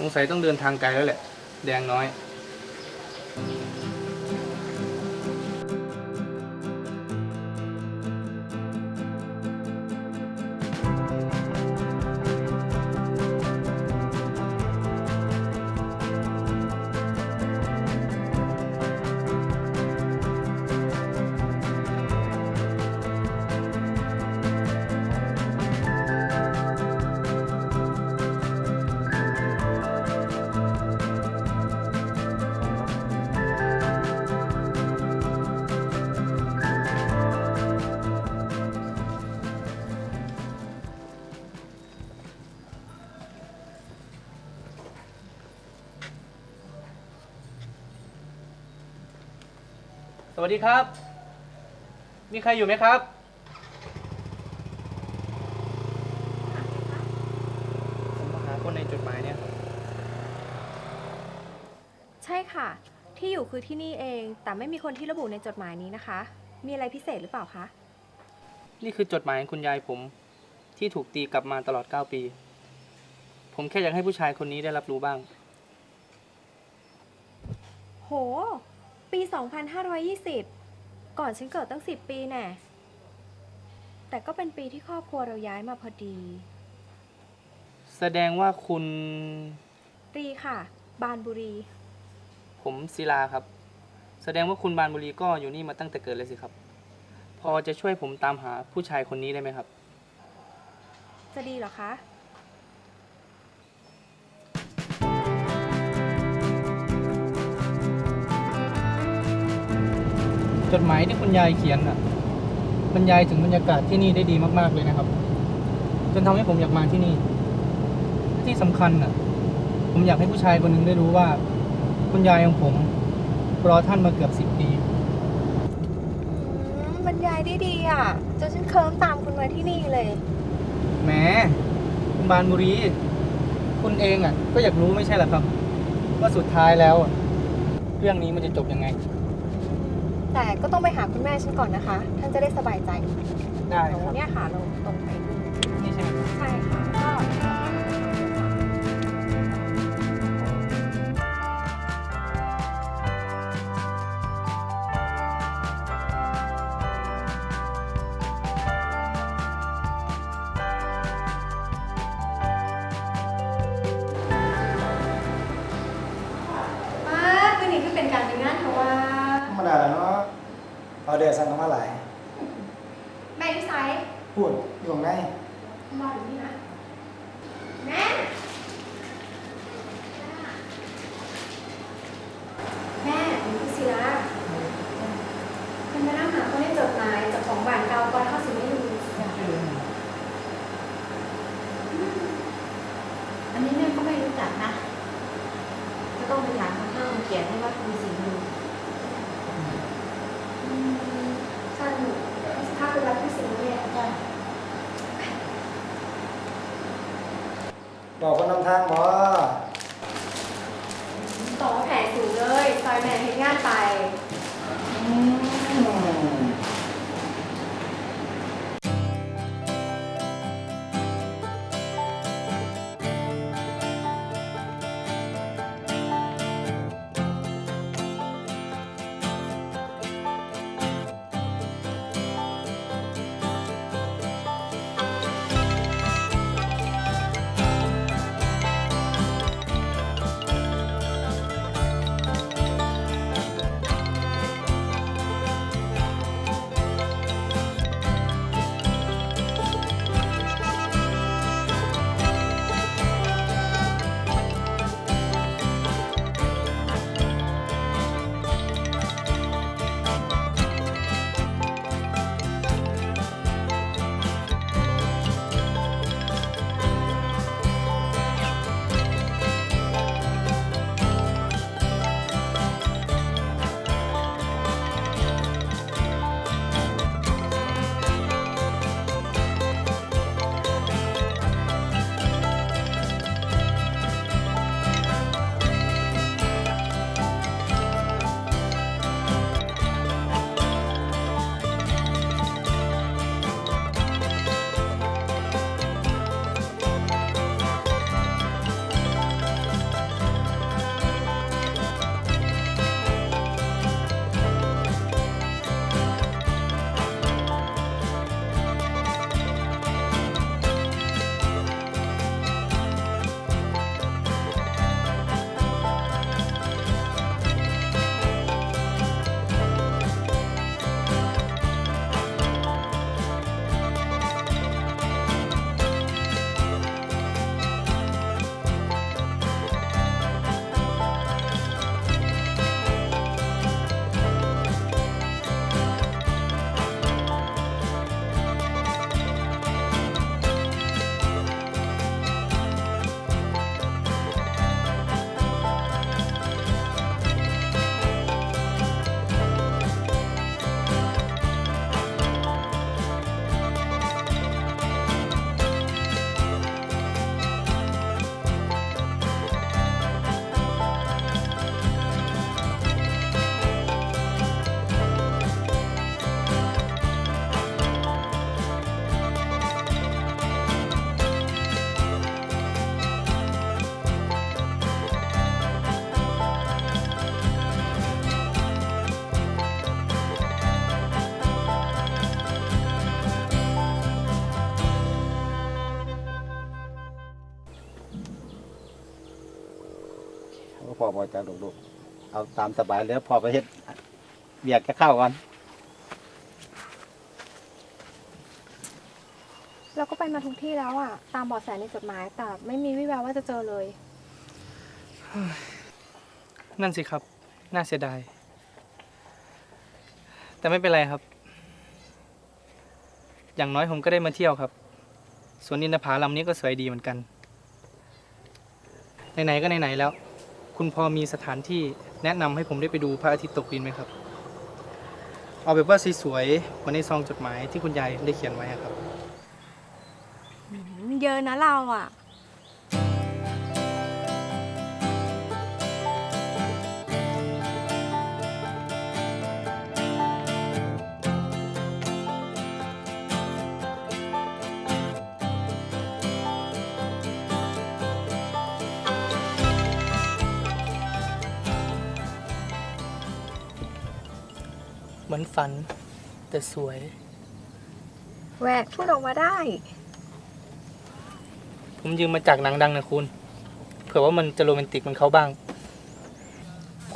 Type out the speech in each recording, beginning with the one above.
สงสัยต้องเดินทางไกลแล้วแหละ แดงน้อย วัสดีครับ มีใครอยู่ไหมครับ ผมมาหาคนในจดหมายเนี่ยครับใช่ค่ะ ที่อยู่คือที่นี่เอง แต่ไม่มีคนที่ระบุในจดหมายนี้นะคะ มีอะไรพิเศษหรือเปล่าคะ นี่คือจดหมายของคุณยายผม ที่ถูกตีกลับมาตลอด 9 ปี ผมแค่อยากให้ผู้ชายคนนี้ได้รับรู้บ้าง โห ปี 2520 ก่อนฉันเกิดตั้ง 10 ปีแน่แต่ก็เป็นปีที่ครอบครัวเราย้ายมาพอดี แสดงว่าคุณรีค่ะ บานบุรี ผมศิลาครับ แสดงว่าคุณบานบุรีก็อยู่นี่มาตั้งแต่เกิดเลยสิครับ พอจะช่วยผมตามหาผู้ชายคนนี้ได้ไหมครับ จะดีเหรอคะ จดหมายที่คุณยายเขียนอะบรรยายถึงบรรยากาศที่นี่ได้ดีมากๆเลยนะครับ จนทำให้ผมอยากมาที่นี่ ที่สำคัญอะ ผมอยากให้ผู้ชายคนหนึ่งได้รู้ว่า คุณยายของผมรอท่านมาเกือบสิบปีบรรยายได้ดีอะจนฉันเคิมตามคุณมาที่นี่เลยแหมคุณบานบุรีคุณเองอะ ก็อยากรู้ไม่ใช่เหรอครับ ว่าสุดท้ายแล้วอะเรื่องนี้มันจะจบยังไง แต่ก็ต้องไปหาคุณแม่ฉันก่อนนะคะ ท่านจะได้สบายใจได้เดี๋ยวครับเนี่ยค่ะเราตรงไปดูนี่ใช่ไหมใช่ค่ะ ก็ป้าคืนนี้คือเป็นการเป็นงานเพราะว่า ธรรมดาแล้วเนาะ เอาเดือดสั่งมาหลายแม่ที่ไซส์พูดอยู่ไงมาถึงนี่นะ แม่ แม่ผมคือศิลาคุณมานั่งหาคนให้จดหมายจากของบ้านเก่าก่อนเข้าสิไม่รู้ อันนี้แม่ก็ไม่รู้จักนะ ก็ต้องไปถามคนเฒ่าเขียนให้ว่าคือสิ่งดู อืมท่านถ้าเป็นรัฐที่สิงห์เนี่ย จ้ะ บอกคนนำทางบอ พ่อพอจะลูกๆเอาตามสบายแล้วพ่อไปเฮ็ดเบียกแค่ข้าวก่อนเราก็ไปมาทุกที่แล้วอะตามเบาะแสในจดหมายแต่ไม่มีวิแววว่าจะเจอเลย นั่นสิครับ น่าเสียดาย แต่ไม่เป็นไรครับ อย่างน้อยผมก็ได้มาเที่ยวครับ สวนอินทผาลำนี้ก็สวยดีเหมือนกัน ไหนๆก็ไหนๆแล้ว คุณพอมีสถานที่แนะนำให้ผมได้ไปดูพระอาทิตย์ตกดินไหมครับ เอาแบบว่าสวยๆเหมือนในซองจดหมายที่คุณยายได้เขียนไว้ครับ เยอะนะเราอะ เหมือนฝัน แต่สวย แหวกพูดออกมาได้ ผมยืมมาจากหนังดังนะคุณ เผื่อว่ามันจะโรแมนติกเหมันเขาบ้าง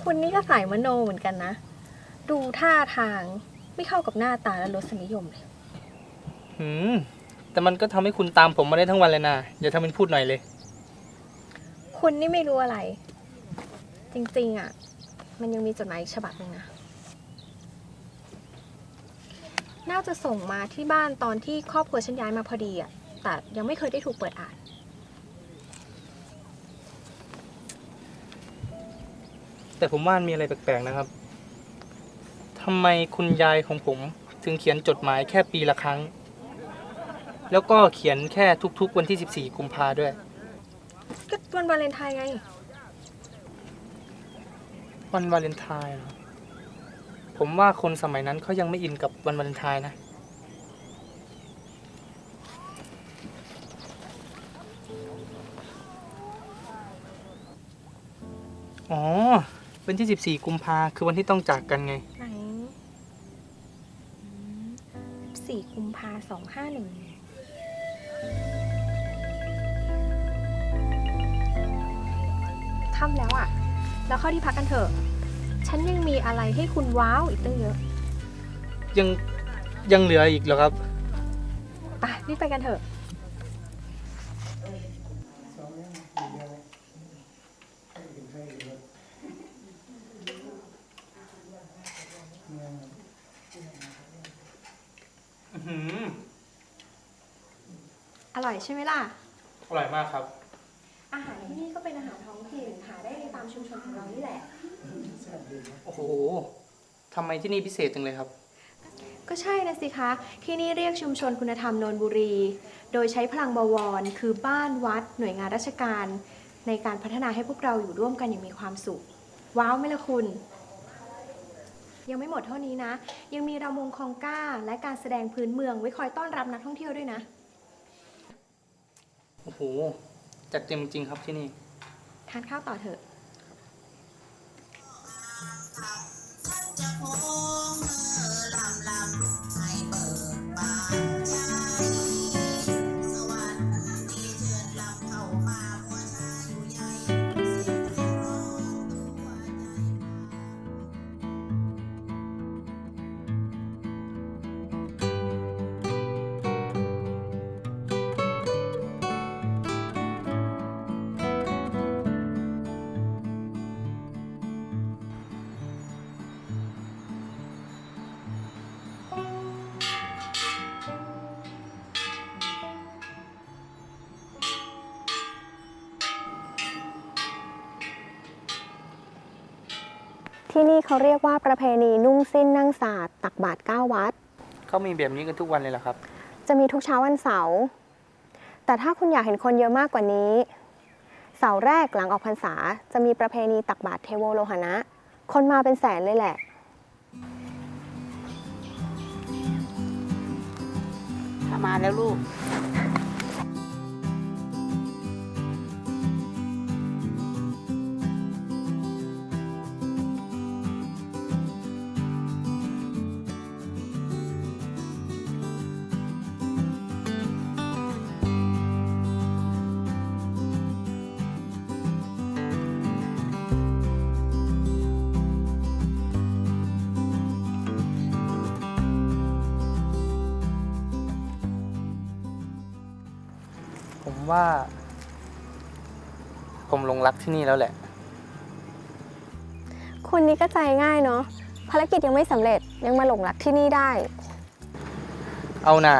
คุณนี่ก็สายมโนเหมือนกันนะ ดูท่าทางไม่เข้ากับหน้าตาและรสนิยมเลย หืม แต่มันก็ทำให้คุณตามผมมาได้ทั้งวันเลยนะอย่าทำเป็นพูดหน่อยเลย คุณนี่ไม่รู้อะไร จริงๆอะมันยังมีจดหมายอีกฉบับหนึ่งนะ น่าจะส่งมาที่บ้านตอนที่ครอบครัวฉันย้ายมาพอดีอะแต่ยังไม่เคยได้ถูกเปิดอ่าน แต่ผมว่ามันมีอะไรแปลกๆนะครับทำไมคุณยายของผมถึงเขียนจดหมายแค่ปีละครั้ง แล้วก็เขียนแค่ทุกๆ วันที่ 14 กุมภาด้วย ก็วันวาเลนไทน์ไง วันวาเลนไทน์เหรอ ผมว่าคนสมัยนั้นเขายังไม่อินกับวันวาเลนไทน์นะ อ๋อ วันที่ 14 กุมภาคือวันที่ต้องจากกันไง ไหนสี่กุมภาสองห้าหนึ่งค่ำแล้วอะแล้วเข้าที่พักกันเถอะ ฉันยังมีอะไรให้คุณว้าวอีกตั้งเยอะยังยังเหลืออีกเหรอครับ ไปรีบไปกันเถอะอร่อยใช่ไหมล่ะ อร่อยมากครับ อาหารที่นี่ก็เป็นอาหารท้องถิ่นหาได้ในตามชุมชนของเรานี่แหละโอ้โหทำไมที่นี่พิเศษจังเลยครับ ก็ใช่นะสิคะ ที่นี่เรียกชุมชนคุณธรรมนนบุรี โดยใช้พลังบวร คือบ้านวัด หน่วยงานราชการ ในการพัฒนาให้พวกเราอยู่ร่วมกันอย่างมีความสุข ว้าวไหมล่ะคุณ ยังไม่หมดเท่านี้นะ ยังมีรำวงคองก้า และการแสดงพื้นเมืองไว้คอยต้อนรับนักท่องเที่ยวด้วยนะ โอ้โหจัดเต็มจริงครับที่นี่ ทานข้าวต่อเถอะ ท่านี่อ ขาเรียกว่าประเพณีนุ่งสิ้นนั่งสาดตักบาตรเก้าวัด เขามีแบบนี้กันทุกวันเลยเหรอครับ จะมีทุกเช้าวันเสาร์แต่ถ้าคุณอยากเห็นคนเยอะมากกว่านี้ เสาร์แรกหลังออกพรรษา จะมีประเพณีตักบาตรเทโวโลหณะคนมาเป็นแสนเลยแหละถ้ามาแล้วลูก ว่า ผมหลงรักที่นี่แล้วแหละคุณนี่ก็ใจง่ายเนาะภารกิจยังไม่สำเร็จยังมาหลงรักที่นี่ได้ เอาหน่า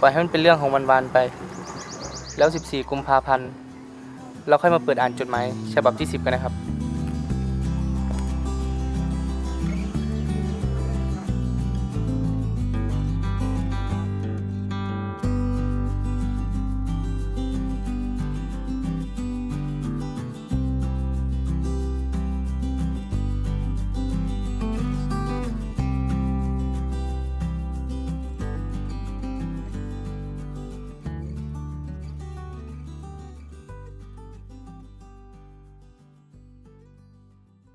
ปล่อยให้มันเป็นเรื่องของวันๆไป แล้ว 14 กุมภาพันธ์ เราค่อยมาเปิดอ่านจดหมายฉบับที่ 10 กันนะครับ